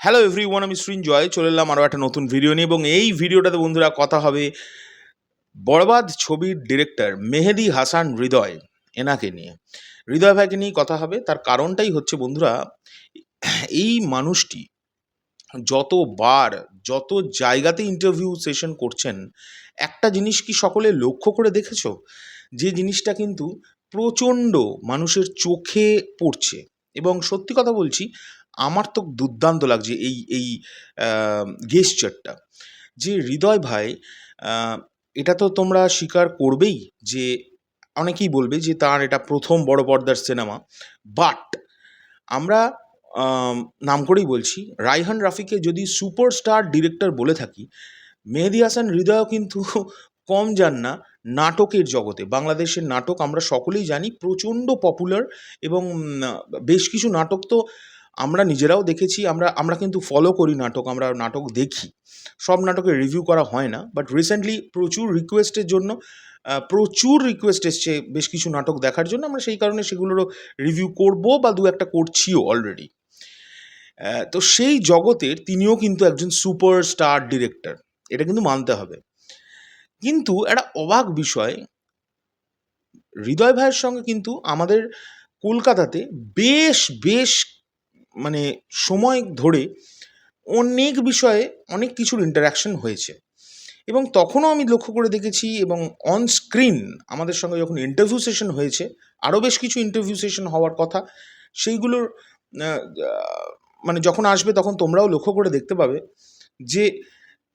Hello every one আমি সৃঞ্জয় চলে এলাম আরও একটা নতুন ভিডিও নিয়ে এবং এই ভিডিওটাতে বন্ধুরা কথা হবে বরবাদ ছবির ডিরেক্টর মেহেদি হাসান হৃদয়, এনাকে নিয়ে। হৃদয় ভাইকে নিয়ে কথা হবে, তার কারণটাই হচ্ছে বন্ধুরা, এই মানুষটি যতবার, যত জায়গাতে ইন্টারভিউ সেশন করছেন, একটা জিনিস কি সকলে লক্ষ্য করে দেখেছ? যে জিনিসটা কিন্তু প্রচণ্ড মানুষের চোখে পড়ছে। এবং সত্যি কথা বলছি আমার তো দুর্দান্ত লাগছে এই এই গেস্টারটা যে হৃদয় ভাই এটা তো তোমরা স্বীকার করবেই যে অনেকেই বলবে যে তার এটা প্রথম বড় পর্দার সিনেমা বাট আমরা নাম করেই বলছি রাইহান রাফিকে যদি সুপারস্টার ডিরেক্টর বলে থাকি, মেহেদি হাসান হৃদয়ও কিন্তু কম যান না নাটকের জগতে। বাংলাদেশের নাটক আমরা সকলেই জানি, প্রচণ্ড পপুলার এবং বেশ কিছু নাটক তো আমরা নিজেরাও দেখেছি, আমরা আমরা কিন্তু ফলো করি নাটক, আমরা নাটক দেখি। সব নাটকের রিভিউ করা হয় না বাট রিসেন্টলি প্রচুর রিকোয়েস্টের জন্য প্রচুর রিকোয়েস্ট এসছে বেশ কিছু নাটক দেখার জন্য, আমরা সেই কারণে সেগুলোরও রিভিউ করব বা দু একটা করছিও অলরেডি তো সেই জগতের তিনিও কিন্তু একজন সুপারস্টার ডিরেক্টর এটা কিন্তু মানতে হবে। কিন্তু একটা অবাক বিষয়, হৃদয় ভাইয়ের সঙ্গে কিন্তু আমাদের কলকাতাতে বেশ বেশ মানে সময় ধরে অনেক বিষয়ে অনেক কিছুর ইন্টারাকশন হয়েছে। এবং তখনও আমি লক্ষ্য করে দেখেছি এবং অন স্ক্রিন আমাদের সঙ্গে যখন ইন্টারভিউ সেশন হয়েছে, আরও বেশ কিছু ইন্টারভিউ সেশন হওয়ার কথা, সেইগুলোর মানে যখন আসবে তখন তোমরাও লক্ষ্য করে দেখতে পাবে যে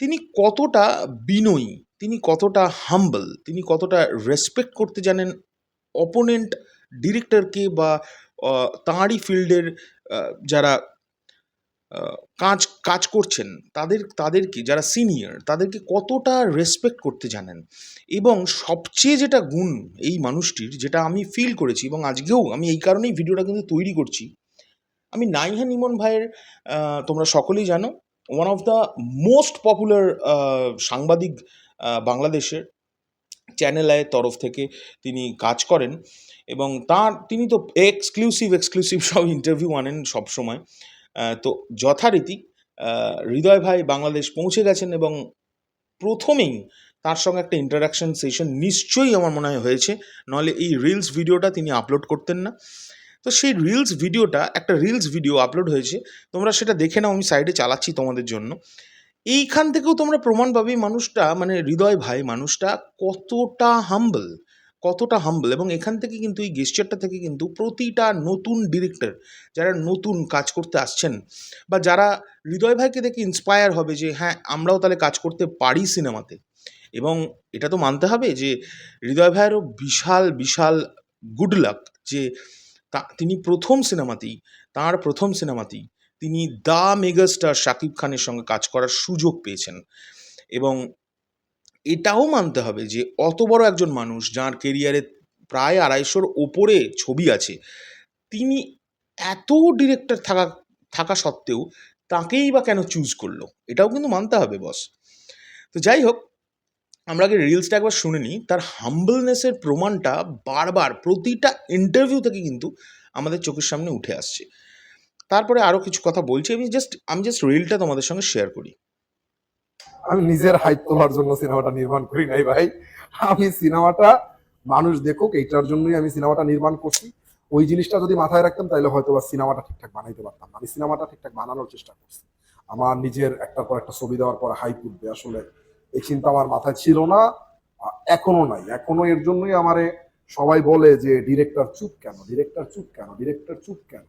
তিনি কতটা বিনয়ী, তিনি কতটা হাম্বল তিনি কতটা রেসপেক্ট করতে জানেন অপোনেন্ট ডিরেক্টরকে বা তাঁরই ফিল্ডের যারা কাজ কাজ করছেন, তাদের তাদেরকে যারা সিনিয়র তাদেরকে কতটা রেসপেক্ট করতে জানেন? এবং সবচেয়ে যেটা গুণ এই মানুষটির, যেটা আমি ফিল করেছি এবং আজকেও আমি এই কারণেই ভিডিওটা কিন্তু তৈরি করছি, আমি নাইহা নিমন ভাইয়ের তোমরা সকলেই জানো one of the most popular সাংবাদিক বাংলাদেশের চ্যানেল আয়ের তরফ থেকে তিনি কাজ করেন। এবং তার, তিনি তো এক্সক্লুসিভ এক্সক্লুসিভ সব ইন্টারভিউ আনেন সবসময় তো যথারীতি হৃদয় ভাই বাংলাদেশ পৌঁছে গেছেন এবং প্রথমেই তার সঙ্গে একটা ইন্টারাকশন সেশন নিশ্চয়ই আমার মনে হয় হয়েছে। নাহলে এই রিলস ভিডিওটা তিনি আপলোড করতেন না। তো সেই রিলস ভিডিওটা একটা রিলস ভিডিও আপলোড হয়েছে। তোমরা সেটা দেখে নাও, আমি সাইডে চালাচ্ছি তোমাদের জন্য। এইখান থেকেও তোমরা প্রমাণ পাবে মানুষটা মানে হৃদয় ভাই মানুষটা কতটা হাম্বল কতটা হাম্বল এবং এখান থেকে কিন্তু, এই গেস্টারটা থেকে কিন্তু প্রতিটা নতুন ডিরেক্টর যারা নতুন কাজ করতে আসছেন বা যারা হৃদয় ভাইকে দেখে ইন্সপায়ার হবে যে হ্যাঁ আমরাও তাহলে কাজ করতে পারি সিনেমাতে এবং এটা তো মানতে হবে যে, হৃদয় ভাইয়েরও বিশাল বিশাল গুড লাক যে, তা, তিনি প্রথম সিনেমাতেই তার প্রথম সিনেমাতেই তিনি দ্য মেগাস্টার শাকিব খানের সঙ্গে কাজ করার সুযোগ পেয়েছেন। এবং এটাও মানতে হবে যে অত বড় একজন মানুষ যার কেরিয়ারে প্রায় আড়াইশোর ওপরে ছবি আছে, তিনি এত ডিরেক্টর থাকা থাকা সত্ত্বেও তাকেই বা কেন চুজ করল? এটাও কিন্তু মানতে হবে বস তো যাই হোক, আমরা আগে রিলসটা একবার শুনে নিই। তার হাম্বলনেসের প্রমাণটা বারবার প্রতিটা ইন্টারভিউ থেকে কিন্তু আমাদের চোখের সামনে উঠে আসছে। তারপরে আরও কিছু কথা বলছি। আমি জাস্ট আমি জাস্ট রিলটা তোমাদের সঙ্গে শেয়ার করি। আমি নিজের হাইট তোলার জন্য সিনেমাটা নির্মাণ করি নাই ভাই। আমি সিনেমাটা মানুষ দেখুক, এইটার জন্যই আমি সিনেমাটা নির্মাণ করছি। ওই জিনিসটা যদি মাথায় রাখতাম, তাহলে হয়তো বা সিনেমাটা ঠিকঠাক বানাইতে পারতাম। আমি সিনেমাটা ঠিকঠাক বানানোর চেষ্টা করছি। আমার নিজের একটার পর একটা ছবি দেওয়ার পর হাইপ উঠবে আসলে। এই চিন্তা আমার মাথায় ছিল না এখনও নাই। এখনও এর জন্যই আমারে সবাই বলে যে, ডিরেক্টর চুপ কেন? ডিরেক্টর চুপ কেন? ডিরেক্টর চুপ কেন?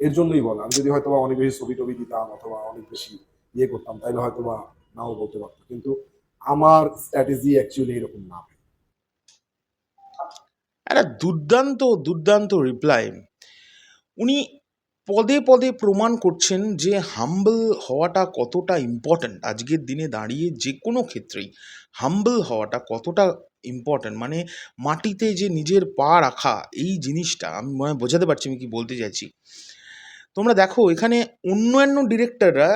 এর জন্যই বলে। আমি যদি হয়তো অনেক বেশি ছবি টবি দিতাম অথবা অনেক বেশি ইয়ে করতাম তাহলে হয়তো বা নাও বলতে পারতো, কিন্তু আমার স্ট্র্যাটেজি অ্যাকচুয়ালি এরকম না। একটা দুর্দান্ত দুর্দান্ত রিপ্লাই উনি পদে পদে প্রমাণ করছেন যে হাম্বল হওয়াটা কতটা ইম্পর্ট্যান্ট আজকের দিনে দাঁড়িয়ে যে কোনো ক্ষেত্রেই হাম্বল হওয়াটা কতটা ইম্পর্ট্যান্ট মানে মাটিতে যে নিজের পা রাখা, এই জিনিসটা আমি মনে বোঝাতে পারছি, আমি কি বলতে চাইছি? তোমরা দেখো, এখানে অন্যান্য ডিরেক্টররা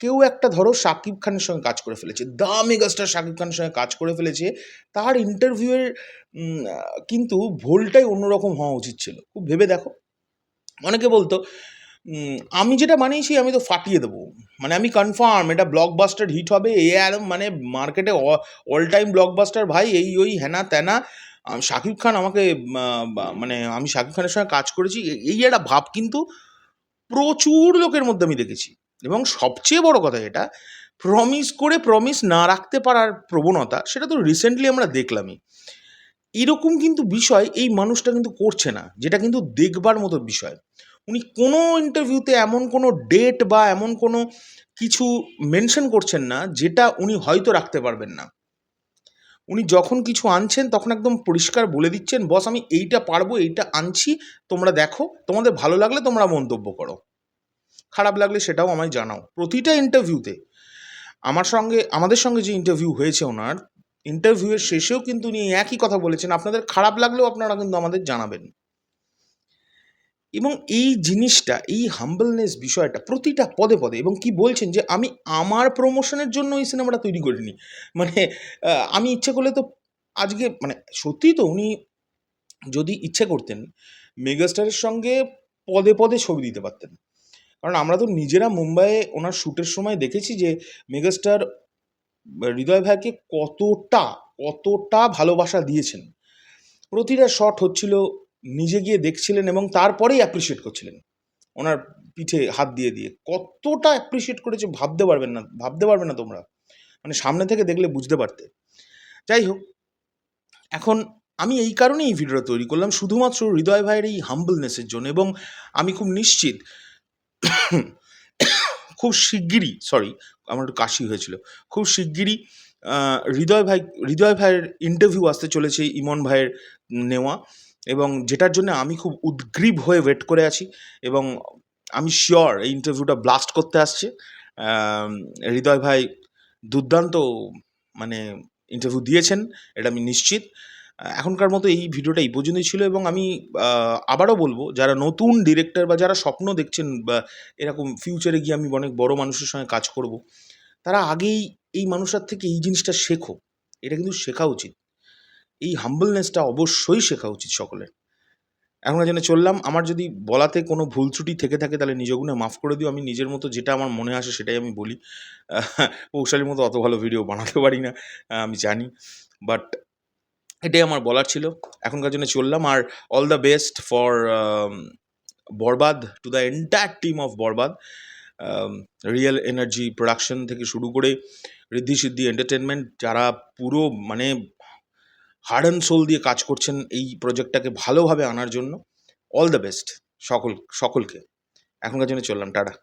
কেউ একটা ধরো শাকিব খানের সঙ্গে কাজ করে ফেলেছে দ্য মেগাস্টার শাকিব খানের সঙ্গে কাজ করে ফেলেছে, তার ইন্টারভিউয়ের কিন্তু ভুলটাই অন্যরকম হওয়া উচিত ছিল। খুব ভেবে দেখো। অনেকে বলতো আমি যেটা বানিয়েছি আমি তো ফাটিয়ে দেবো। মানে আমি কনফার্ম এটা ব্লকবাস্টার হিট হবে, এ একদম মানে মার্কেটে অল টাইম ব্লকবাস্টার ভাই, এই, ওই হ্যানা ত্যানা শাকিব খান আমাকে মানে আমি শাকিব খানের সঙ্গে কাজ করেছি এই একটা ভাব কিন্তু প্রচুর লোকের মধ্যে আমি দেখেছি। এবং সবচেয়ে বড় কথা এটা প্রমিস করে প্রমিস না রাখতে পারার প্রবণতা, সেটা তো রিসেন্টলি আমরা দেখলামই। এরকম কিন্তু বিষয় এই মানুষটা কিন্তু করছে না, যেটা কিন্তু দেখবার মতো বিষয়। উনি কোনো ইন্টারভিউতে এমন কোনো ডেট বা এমন কোনো কিছু মেনশন করছেন না, যেটা উনি হয়তো রাখতে পারবেন না। উনি যখন কিছু আনছেন, তখন একদম পরিষ্কার বলে দিচ্ছেন, বস, আমি এইটা পারব, এইটা আনছি, তোমরা দেখো, তোমাদের ভালো লাগলে তোমরা মন্তব্য করো। খারাপ লাগলে সেটাও আমায় জানাও। প্রতিটা ইন্টারভিউতে আমার সঙ্গে, আমাদের সঙ্গে যে ইন্টারভিউ হয়েছে ওনার ইন্টারভিউয়ের শেষেও কিন্তু উনি একই কথা বলেছেন, আপনাদের খারাপ লাগলেও আপনারা কিন্তু আমাদের জানাবেন। এবং এই জিনিসটা, এই হাম্বলনেস বিষয়টা প্রতিটা পদে পদে, এবং কি বলছেন যে আমি আমার প্রমোশনের জন্য এই সিনেমাটা তৈরি করিনি। মানে আমি ইচ্ছে করলে তো আজকে মানে সত্যিই তো উনি যদি ইচ্ছে করতেন মেগাস্টারের সঙ্গে পদে পদে ছবি দিতে পারতেন। কারণ আমরা তো নিজেরা মুম্বাইয়ে ওনার শ্যুটের সময় দেখেছি যে মেগাস্টার হৃদয় ভাইকে কতটা কতটা ভালোবাসা দিয়েছেন। প্রতিটা শট হচ্ছিল, নিজে গিয়ে দেখছিলেন এবং তারপরেই অ্যাপ্রিসিয়েট করছিলেন। ওনার পিঠে হাত দিয়ে দিয়ে। কতটা অ্যাপ্রিসিয়েট করেছে ভাবতে পারবেন না, ভাবতে পারবে না তোমরা। মানে সামনে থেকে দেখলে বুঝতে পারতে। যাই হোক, এখন আমি এই কারণেই এই ভিডিওটা তৈরি করলাম। শুধুমাত্র হৃদয় ভাইয়ের এই হাম্বলনেসের জন্য এবং আমি খুব নিশ্চিত খুব শিগগিরই সরি আমার একটু কাশি হয়েছিল। খুব শিগগিরই হৃদয় ভাই, হৃদয় ভাইয়ের ইন্টারভিউ আসতে চলেছে ইমন ভাইয়ের নেওয়া এবং যেটার জন্য আমি খুব উদ্গ্রীব হয়ে ওয়েট করে আছি এবং আমি শিওর এই ইন্টারভিউটা ব্লাস্ট করতে আসছে। হৃদয় ভাই দুর্দান্ত মানে ইন্টারভিউ দিয়েছেন, এটা আমি নিশ্চিত। এখনকার মতো এই ভিডিওটা এই পর্যন্তই ছিল এবং আমি আবারও বলব, যারা নতুন ডিরেক্টর বা যারা স্বপ্ন দেখছেন বা এরকম ফিউচারে গিয়ে আমি অনেক বড় মানুষের সঙ্গে কাজ করব, তারা আগেই এই মানুষটার থেকে এই জিনিসটা শেখো। এটা কিন্তু শেখা উচিত। এই হাম্বলনেসটা অবশ্যই শেখা উচিত সকলের। এখন জন্য চললাম, আমার যদি বলাতে কোনো ভুল ত্রুটি থেকে থাকে, তাহলে নিজ গুণে মাফ করে দিও। আমি নিজের মতো যেটা আমার মনে আসে সেটাই আমি বলি। কৌশালীর মতো অত ভালো ভিডিও বানাতে পারি না আমি জানি। বাট এটাই আমার বলার ছিল। এখনকার জন্য চললাম। আর all the best for Barbaad to the entire team of Barbaad. Real Energy Production থেকে শুরু করে ঋদ্ধি সিদ্ধি এন্টারটেনমেন্ট যারা পুরো মানে হার্ড অ্যান্ড সোল দিয়ে কাজ করছেন এই প্রজেক্টটাকে ভালোভাবে আনার জন্য অল দ্য বেস্ট সকল, সকলকে। এখনকার জন্য চললাম। টাটা।